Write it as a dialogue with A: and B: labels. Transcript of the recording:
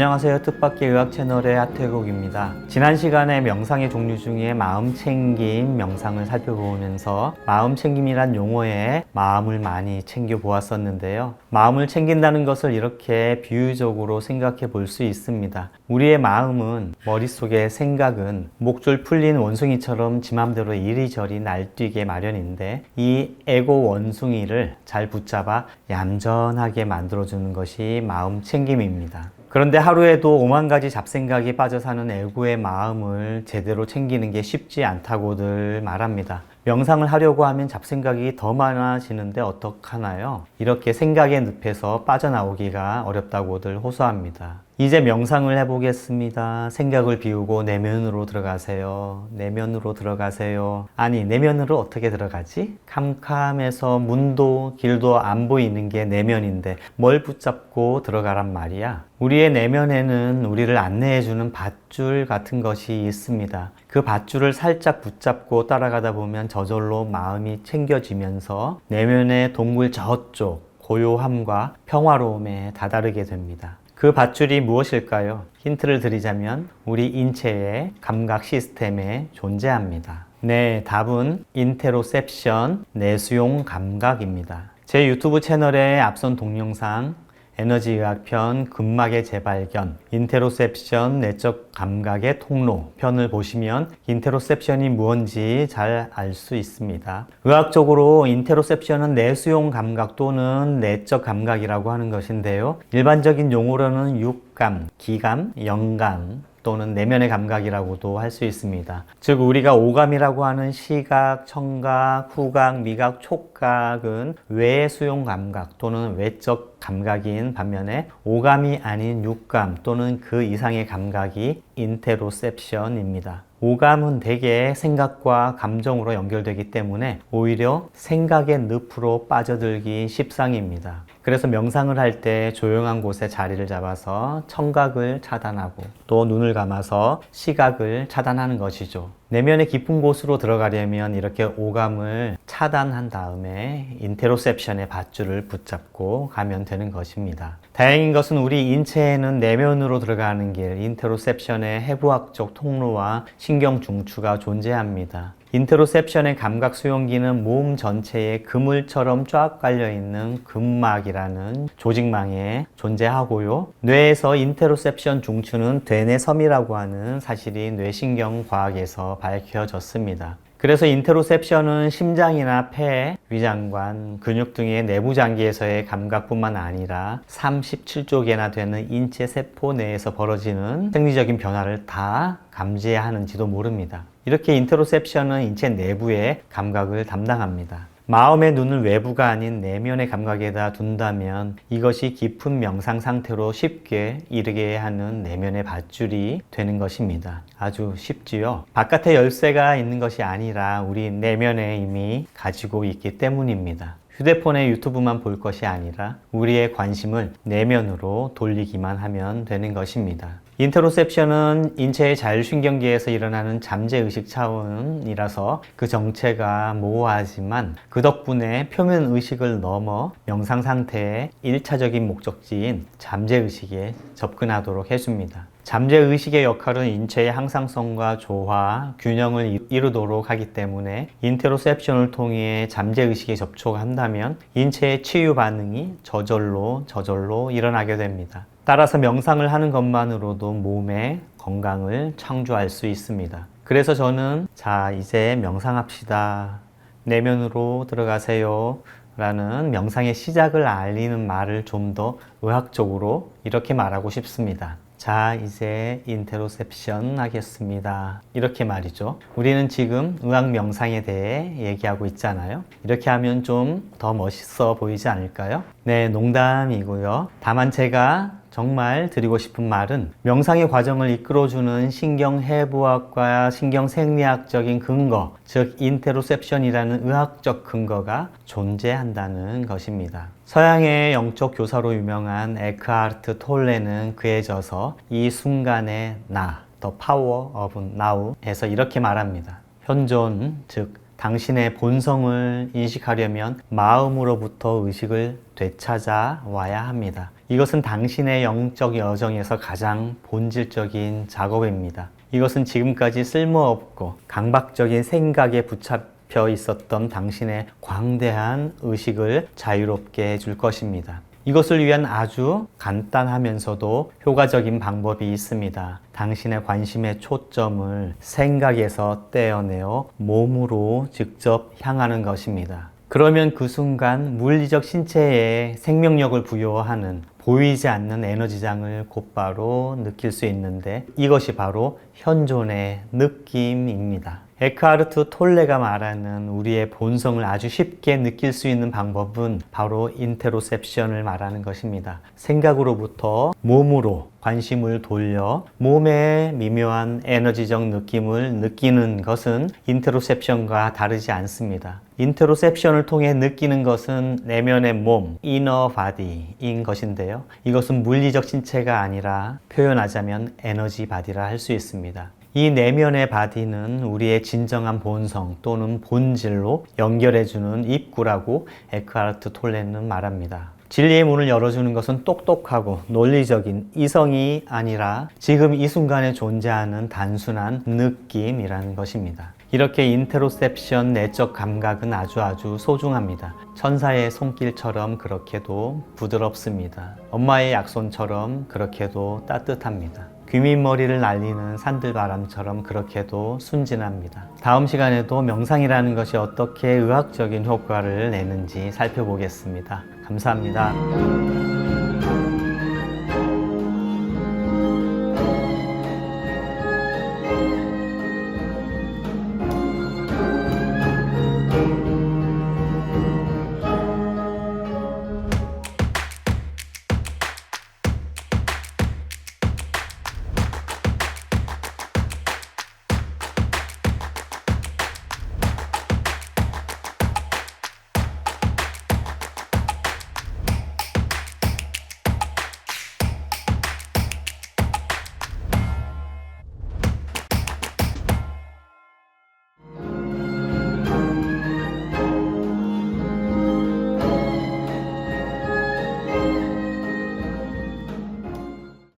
A: 안녕하세요. 뜻밖의 의학 채널의 하태국입니다. 지난 시간에 명상의 종류 중에 마음 챙김 명상을 살펴보면서 마음 챙김이란 용어에 마음을 많이 챙겨 보았었는데요. 마음을 챙긴다는 것을 이렇게 비유적으로 생각해 볼 수 있습니다. 우리의 마음은 머릿속의 생각은 목줄 풀린 원숭이처럼 지 맘대로 이리저리 날뛰게 마련인데 이 에고 원숭이를 잘 붙잡아 얌전하게 만들어주는 것이 마음 챙김입니다. 그런데 하루에도 오만 가지 잡생각이 빠져 사는 애구의 마음을 제대로 챙기는 게 쉽지 않다고들 말합니다. 명상을 하려고 하면 잡생각이 더 많아지는데 어떡하나요? 이렇게 생각의 늪에서 빠져나오기가 어렵다고들 호소합니다. 이제 명상을 해보겠습니다. 생각을 비우고 내면으로 들어가세요. 내면으로 들어가세요. 아니, 내면으로 어떻게 들어가지? 캄캄해서 문도 길도 안 보이는 게 내면인데 뭘 붙잡고 들어가란 말이야? 우리의 내면에는 우리를 안내해주는 밧줄 같은 것이 있습니다. 그 밧줄을 살짝 붙잡고 따라가다 보면 저절로 마음이 챙겨지면서 내면의 동굴 저쪽 고요함과 평화로움에 다다르게 됩니다. 그 밧줄이 무엇일까요? 힌트를 드리자면 우리 인체의 감각 시스템에 존재합니다. 네, 답은 인테로셉션, 내수용 감각입니다. 제 유튜브 채널의 앞선 동영상 에너지의학편, 근막의 재발견, 인테로셉션, 내적 감각의 통로 편을 보시면 인테로셉션이 무언지 잘 알 수 있습니다. 의학적으로 인테로셉션은 내수용 감각 또는 내적 감각이라고 하는 것인데요. 일반적인 용어로는 육감, 기감, 영감, 또는 내면의 감각이라고도 할 수 있습니다. 즉 우리가 오감이라고 하는 시각, 청각, 후각, 미각, 촉각은 외 수용 감각 또는 외적 감각인 반면에 오감이 아닌 육감 또는 그 이상의 감각이 인테로셉션입니다. 오감은 대개 생각과 감정으로 연결되기 때문에 오히려 생각의 늪으로 빠져들기 십상입니다. 그래서 명상을 할 때 조용한 곳에 자리를 잡아서 청각을 차단하고 또 눈을 감아서 시각을 차단하는 것이죠. 내면의 깊은 곳으로 들어가려면 이렇게 오감을 차단한 다음에 인테로셉션의 밧줄을 붙잡고 가면 되는 것입니다. 다행인 것은 우리 인체에는 내면으로 들어가는 길, 인테로셉션의 해부학적 통로와 신경 중추가 존재합니다. 인테로셉션의 감각 수용기는 몸 전체에 그물처럼 쫙 깔려 있는 근막이라는 조직망에 존재하고요. 뇌에서 인테로셉션 중추는 되뇌섬이라고 하는 사실이 뇌신경 과학에서 밝혀졌습니다. 그래서 인테로셉션은 심장이나 폐, 위장관, 근육 등의 내부 장기에서의 감각뿐만 아니라 37조 개나 되는 인체 세포 내에서 벌어지는 생리적인 변화를 다 감지해야 하는지도 모릅니다. 이렇게 인테로셉션은 인체 내부의 감각을 담당합니다. 마음의 눈을 외부가 아닌 내면의 감각에다 둔다면 이것이 깊은 명상 상태로 쉽게 이르게 하는 내면의 밧줄이 되는 것입니다. 아주 쉽지요. 바깥에 열쇠가 있는 것이 아니라 우리 내면에 이미 가지고 있기 때문입니다. 휴대폰의 유튜브만 볼 것이 아니라 우리의 관심을 내면으로 돌리기만 하면 되는 것입니다. 인테로셉션은 인체의 자율신경계에서 일어나는 잠재의식 차원이라서 그 정체가 모호하지만 그 덕분에 표면 의식을 넘어 명상 상태의 1차적인 목적지인 잠재의식에 접근하도록 해줍니다. 잠재의식의 역할은 인체의 항상성과 조화, 균형을 이루도록 하기 때문에 인테로셉션을 통해 잠재의식에 접촉한다면 인체의 치유 반응이 저절로 저절로 일어나게 됩니다. 따라서 명상을 하는 것만으로도 몸의 건강을 창조할 수 있습니다. 그래서 저는 자, 이제 명상합시다. 내면으로 들어가세요. 라는 명상의 시작을 알리는 말을 좀 더 의학적으로 이렇게 말하고 싶습니다. 자, 이제 인테로셉션 하겠습니다. 이렇게 말이죠. 우리는 지금 의학 명상에 대해 얘기하고 있잖아요. 이렇게 하면 좀 더 멋있어 보이지 않을까요? 네, 농담이고요. 다만 제가 정말 드리고 싶은 말은 명상의 과정을 이끌어주는 신경해부학과 신경생리학적인 근거, 즉 인테로셉션이라는 의학적 근거가 존재한다는 것입니다. 서양의 영적 교사로 유명한 에크하르트 톨레는 그에 져서 이 순간의 나, The Power of Now에서 이렇게 말합니다. 현존, 즉 당신의 본성을 인식하려면 마음으로부터 의식을 되찾아 와야 합니다. 이것은 당신의 영적 여정에서 가장 본질적인 작업입니다. 이것은 지금까지 쓸모없고 강박적인 생각에 붙잡혀 있었던 당신의 광대한 의식을 자유롭게 해줄 것입니다. 이것을 위한 아주 간단하면서도 효과적인 방법이 있습니다. 당신의 관심의 초점을 생각에서 떼어내어 몸으로 직접 향하는 것입니다. 그러면 그 순간 물리적 신체에 생명력을 부여하는 보이지 않는 에너지장을 곧바로 느낄 수 있는데 이것이 바로 현존의 느낌입니다. 에크하르트 톨레가 말하는 우리의 본성을 아주 쉽게 느낄 수 있는 방법은 바로 인테로셉션을 말하는 것입니다. 생각으로부터 몸으로 관심을 돌려 몸의 미묘한 에너지적 느낌을 느끼는 것은 인테로셉션과 다르지 않습니다. 인테로셉션을 통해 느끼는 것은 내면의 몸, 이너 바디인 것인데요. 이것은 물리적 신체가 아니라 표현하자면 에너지 바디라 할 수 있습니다. 이 내면의 바디는 우리의 진정한 본성 또는 본질로 연결해주는 입구라고 에크하르트 톨레는 말합니다. 진리의 문을 열어주는 것은 똑똑하고 논리적인 이성이 아니라 지금 이 순간에 존재하는 단순한 느낌이라는 것입니다. 이렇게 인테로셉션 내적 감각은 아주 아주 소중합니다. 천사의 손길처럼 그렇게도 부드럽습니다. 엄마의 약손처럼 그렇게도 따뜻합니다. 귀밑머리를 날리는 산들바람처럼 그렇게도 순진합니다. 다음 시간에도 명상이라는 것이 어떻게 의학적인 효과를 내는지 살펴보겠습니다. 감사합니다. thank